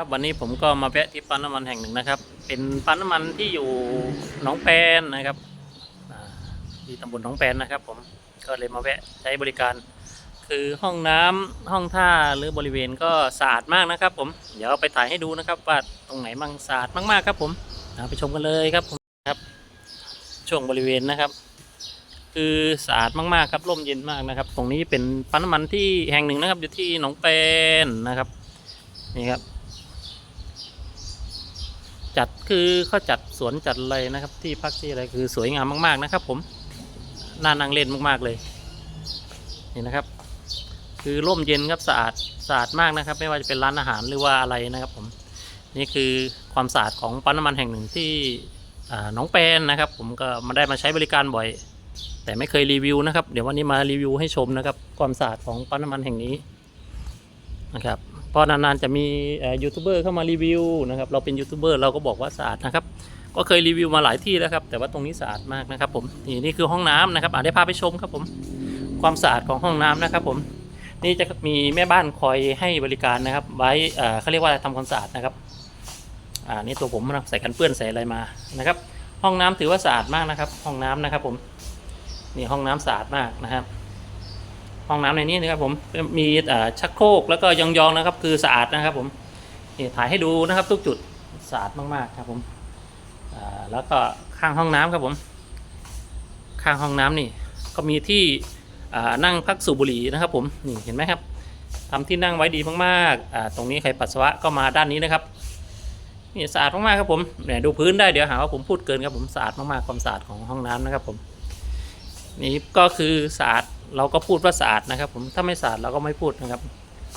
ครับวันนี้ผมก็มาแวะที่ปั๊มน้ำมันแห่งหนึ่งนะครับ เป็นปั๊มน้ำมันที่อยู่หนองแปนนะครับที่ตำบลหนองแปนนะครับ ผมก็เลยมาแวะใช้บริการ คือห้องน้ำห้องท่าหรือบริเวณก็สะอาดมากนะครับ ผมเดี๋ยวไปถ่ายให้ดูนะครับว่าตรงไหนมั่งสะอาดมากๆครับ ผมไปชมกันเลยครับผมครับ ช่วงบริเวณนะครับ คือสะอาดมากๆครับร่มเย็นมากนะครับ ตรงนี้เป็นปั๊มน้ำมันที่แห่งหนึ่งนะครับ อยู่ที่หนองแปนนะครับนี่ครับ จัดคือเขาจัดสวนจัดอะไรนะครับ ที่พักที่อะไรคือสวยงามมาก ๆนะครับ ผมน่านั่งเล่นมากๆเลยนี่นะครับ คือร่มเย็นครับสะอาดสะอาดมากนะครับ ไม่ว่าจะเป็นร้านอาหารหรือว่าอะไรนะครับ ผมนี่คือความสะอาดของปั๊มน้ำมันแห่งหนึ่งที่อ่าหนองแปนนะครับ ผมก็มาได้มาใช้บริการบ่อย แต่ไม่เคยรีวิวนะครับ เดี๋ยววันนี้มารีวิวให้ชมนะครับ ความสะอาดของปั๊มน้ำมันแห่งนี้นะครับ พราะนานๆจะมียูทูบเบอร์เข้ามารีวิวนะครับเราเป็นยูทูบเบอร์เราก็บอกว่าสะอาดนะครับก็เคยรีวิวมาหลายที่แล้วครับ แต่ว่าตรงนี้สะอาดมากนะครับผมนี่นี่คือห้องน้ำนะครับอ่าได้พาไปชมครับผมความสะอาดของห้องน้ำนะครับผมนี่จะมีแม่บ้านคอยให้บริการนะครับ ไว้เอ่อเขาเรียกว่าทำความสะอาดนะครับอ่านี่ตัวผมนะใส่กันเปื้อนใส่อะไรมานะครับ ห้องน้ำถือว่าสะอาดมากนะครับ ห้องน้ำนะครับผมนี่ห้องน้ำสะอาดมากนะครับ ห้องน้ำในนี้นะครับผมมีชักโครกแล้วก็ยองๆนะครับ คือสะอาดนะครับผมนี่ถ่ายให้ดูนะครับ ทุกจุดสะอาดมากๆครับผมแล้วก็ข้างห้องน้ำครับผม ข้างห้องน้ำนี่ก็มีที่นั่งพักสูบบุหรี่นะครับ ผมนี่เห็นไหมครับทำที่นั่งไว้ดีมากๆตรงนี้ใครปัสสาวะก็มาด้านนี้นะครับนี่สะอาดมากๆครับผมเนี่ยดูพื้นได้เดี๋ยวหาว่าผมพูดเกินครับผมสะอาดมากๆความสะอาดของห้องน้ำนะครับผม นี่ก็คือสะอาดเราก็พูดว่าสะอาดนะครับ ผมถ้าไม่สะอาดเราก็ไม่พูดนะครับ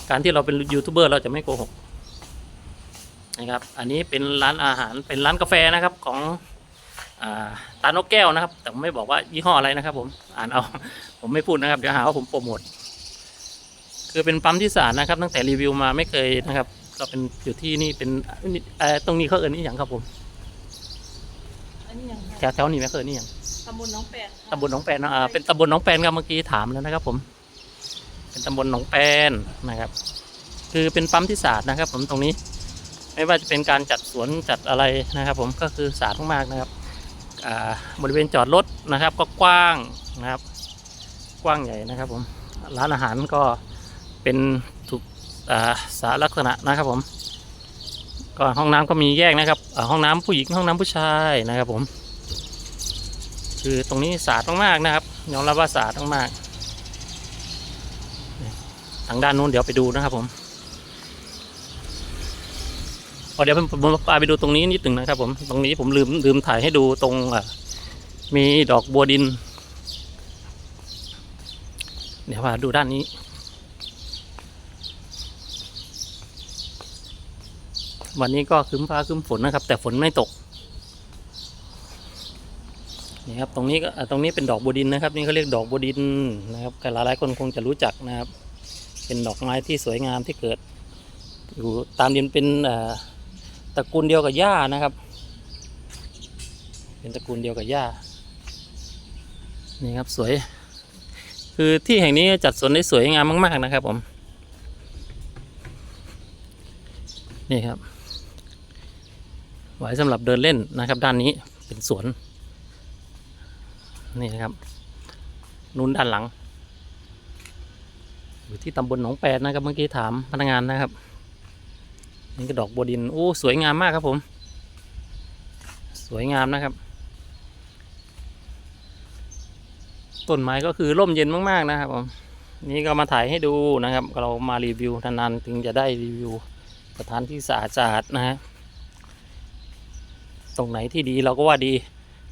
การที่เราเป็นยูทูบเบอร์เราจะไม่โกหกนะครับ อันนี้เป็นร้านอาหารเป็นร้านกาแฟนะครับของอ่าตาลนกแก้วนะครับ แต่ผมไม่บอกว่ายี่ห้ออะไรนะครับผมอ่านเอาผมไม่พูดนะครับ เดี๋ยวหาว่าผมโปรโมทคือเป็นปั๊มที่สะอาดนะครับ ตั้งแต่รีวิวมาไม่เคยนะครับ ก็เป็นอยู่ที่นี่เป็นเอ่อตรงนี้เขาเอินนี่อย่างครับผมอันนี้ยังแถวแถวนี้ไม่เคยนี่อย่าง ตำบลหนองแปดค่ะตำบลหนองแปนนะอ่าเป็นตำบลหนองแปนครับเมื่อกี้ถามแล้วนะครับผม เป็นตำบลหนองแปนนะครับ คือเป็นปั๊มที่สะอาดนะครับ ผมตรงนี้ ไม่ว่าจะเป็นการจัดสวนจัดอะไรนะครับ ผมก็คือสะอาดมากๆนะครับอ่าบริเวณจอดรถนะครับ ก็กว้างนะครับ กว้างใหญ่นะครับ ผมร้านอาหารก็เป็นถูกอ่าสาลักษณะนะครับผมก็ห้องน้ำก็มีแยกนะครับอ่าห้องน้ำผู้หญิงห้องน้ำผู้ชายนะครับผม คือตรงนี้สะอาดมากๆนะครับยอมรับว่าสะอาดมากๆทางด้านนู้นเดี๋ยวไปดูนะครับผมเดี๋ยวผมพาไปดูตรงนี้นิดหนึ่งนะครับผมตรงนี้ผมลืมลืมถ่ายให้ดูตรงมีดอกบัวดิน เดี๋ยวพาดูด้านนี้วันนี้ก็ครึ้มฟ้าครึ้มฝนนะครับ แต่ฝนไม่ตก นี่ครับตรงนี้ก็ตรงนี้เป็นดอกบัวดินนะครับ นี่เขาเรียกดอกบัวดินนะครับแต่หลายคนคงจะรู้จักนะครับ เป็นดอกไม้ที่สวยงามที่เกิด อยู่ตามดินเป็นตระกูลเดียวกับหญ้านะครับ เป็นตระกูลเดียวกับหญ้านี่ครับสวย คือที่แห่งนี้จัดสวนได้สวยงามมาก ๆนะครับผมนี่ครับไว้สำหรับเดินเล่นนะครับ ด้านนี้เป็นสวน นี่นะครับนู้นด้านหลัง อยู่ที่ตำบลหนองแปดนะครับเมื่อกี้ถามพนักงานนะครับ นี่ก็ดอกบัวดินโอ้สวยงามมากครับผม สวยงามนะครับต้นไม้ก็คือร่มเย็นมากๆนะครับผมนี่ก็มาถ่ายให้ดูนะครับ เรามารีวิวนานๆถึงจะได้รีวิวสถานที่สะอาดๆนะฮะตรงไหนที่ดีเราก็ว่าดี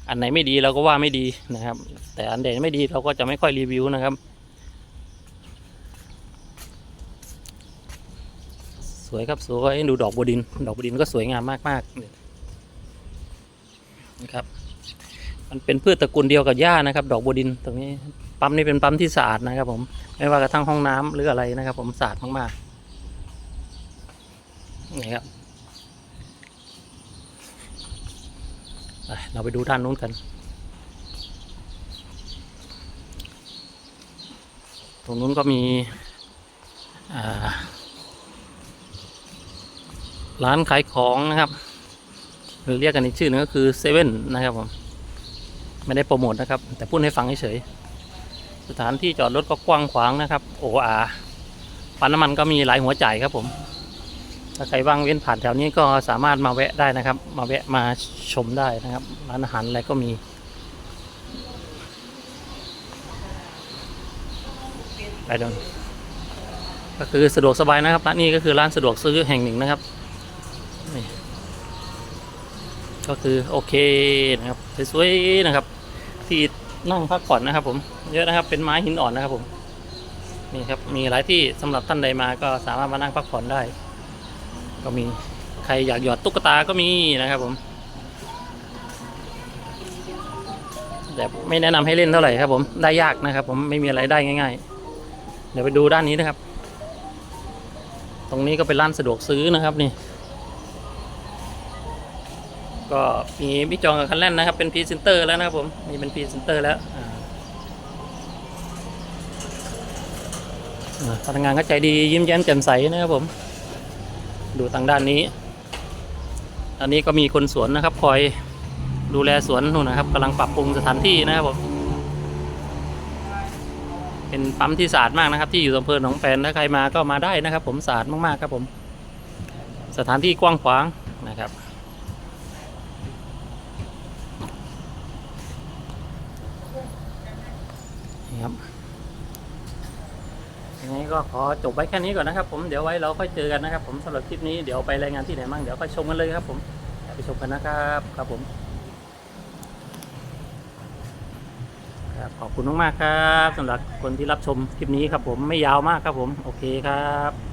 อันไหนไม่ดีเราก็ว่าไม่ดีนะครับ แต่อันไหนไม่ดีเราก็จะไม่ค่อยรีวิวนะครับ สวยครับสวยดูดอกบัวดิน ดอกบัวดินก็สวยงามมากๆนะครับ มันเป็นพืชตระกูลเดียวกับหญ้านะครับ ดอกบัวดินตรงนี้ปั๊มนี่เป็นปั๊มที่สะอาดนะครับ ผมไม่ว่ากระทั่งห้องน้ำหรืออะไรนะครับ ผมสะอาดมากๆนี่ครับ ไป เราไปดูด้านนู้นกัน ตรงนู้นก็มีร้านขายของนะครับหรือเรียกกันอีกชื่อนึงก็คือเซเว่นนะครับผมไม่ได้โปรโมทนะครับ แต่พูดให้ฟังเฉยสถานที่จอดรถก็กว้างขวางนะครับ โออาปั๊มน้ำมันก็มีหลายหัวจ่ายครับผม ถ้าใครว่างเว้นผ่านแถวนี้ก็สามารถมาแวะได้นะครับ มาแวะมาชมได้นะครับร้านอาหารอะไรก็มีไปดนก็คือสะดวกสบายนะครับร้านนี้ก็คือร้านสะดวกซื้อแห่งหนึ่งนะครับนี่ก็คือโอเคนะครับสวยๆนะครับ ที่นั่งพักผ่อนนะครับ ผมเยอะนะครับเป็นไม้หินอ่อนนะครับผมนี่ครับมีหลายที่สำหรับท่านใดมาก็สามารถมานั่งพักผ่อนได้ ก็มีใครอยากหยอดตุ๊กตาก็มีนะครับผม แต่ไม่แนะนำให้เล่นเท่าไหร่ครับ ผมได้ยากนะครับ ผมไม่มีอะไรได้ง่าย ๆ เดี๋ยวไปดูด้านนี้นะครับ ตรงนี้ก็เป็นร้านสะดวกซื้อนะครับนี่ ก็มีพี่จองกับคันแล่นนะครับ เป็นพรีเซนเตอร์แล้วนะครับผมนี่เป็นพรีเซนเตอร์แล้วพนักงานก็ใจดียิ้มแย้มแจ่มใสนะครับผม ดูทางด้านนี้ อันนี้ก็มีคนสวนนะครับ คอยดูแลสวนนู่นนะครับกำลังปรับปรุงสถานที่นะครับผมเป็นปั๊มที่สะอาดมากนะครับ ที่อยู่อำเภอหนองแปนถ้าใครมาก็มาได้นะครับ ผมสะอาดมากๆครับผม สถานที่กว้างขวางนะครับนี่ครับ ก็ขอจบไว้แค่นี้ก่อนนะครับผมเดี๋ยวไว้เราค่อยเจอกันนะครับผมสำหรับคลิปนี้เดี๋ยวไปรายงานที่ไหนบ้างเดี๋ยวค่อยชมกันเลยครับผมไปชมกันนะครับครับผมครับขอบคุณมากๆครับสำหรับคนที่รับชมคลิปนี้ครับผมไม่ยาวมากครับผมโอเคครับ